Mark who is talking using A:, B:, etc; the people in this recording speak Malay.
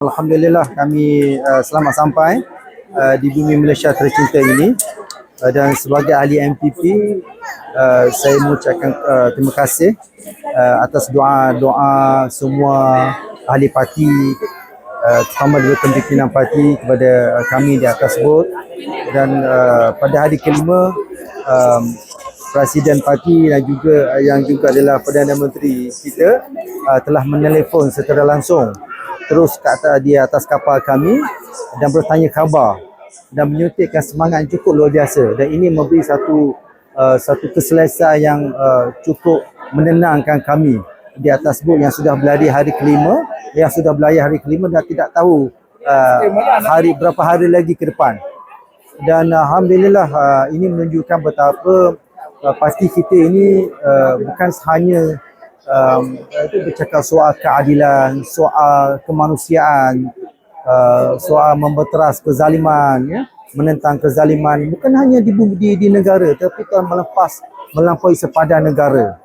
A: Alhamdulillah kami uh, selamat sampai uh, di bumi Malaysia tercinta ini. Uh, dan sebagai ahli MPP uh, saya mengucapkan uh, terima kasih uh, atas doa-doa semua ahli parti uh, terutama dari pimpinan parti kepada uh, kami di atas tersebut dan uh, pada hari kelima um, Presiden parti dan juga yang juga adalah Perdana Menteri kita uh, telah menelefon secara langsung terus ke atas, di atas kapal kami dan bertanya khabar dan menyuntikkan semangat cukup luar biasa. Dan ini memberi satu uh, satu keselesaan yang uh, cukup menenangkan kami di atas bot yang sudah berlari hari kelima yang sudah berlayar hari kelima dan tidak tahu uh, hari berapa hari lagi ke depan. Dan alhamdulillah uh, ini menunjukkan betapa uh, parti kita ini uh, bukan hanya um, bercakap soal keadilan, soal kemanusiaan, uh, soal membeteras kezaliman, ya, menentang kezaliman bukan hanya di, di, di negara tapi telah melepas melampaui sepadan negara.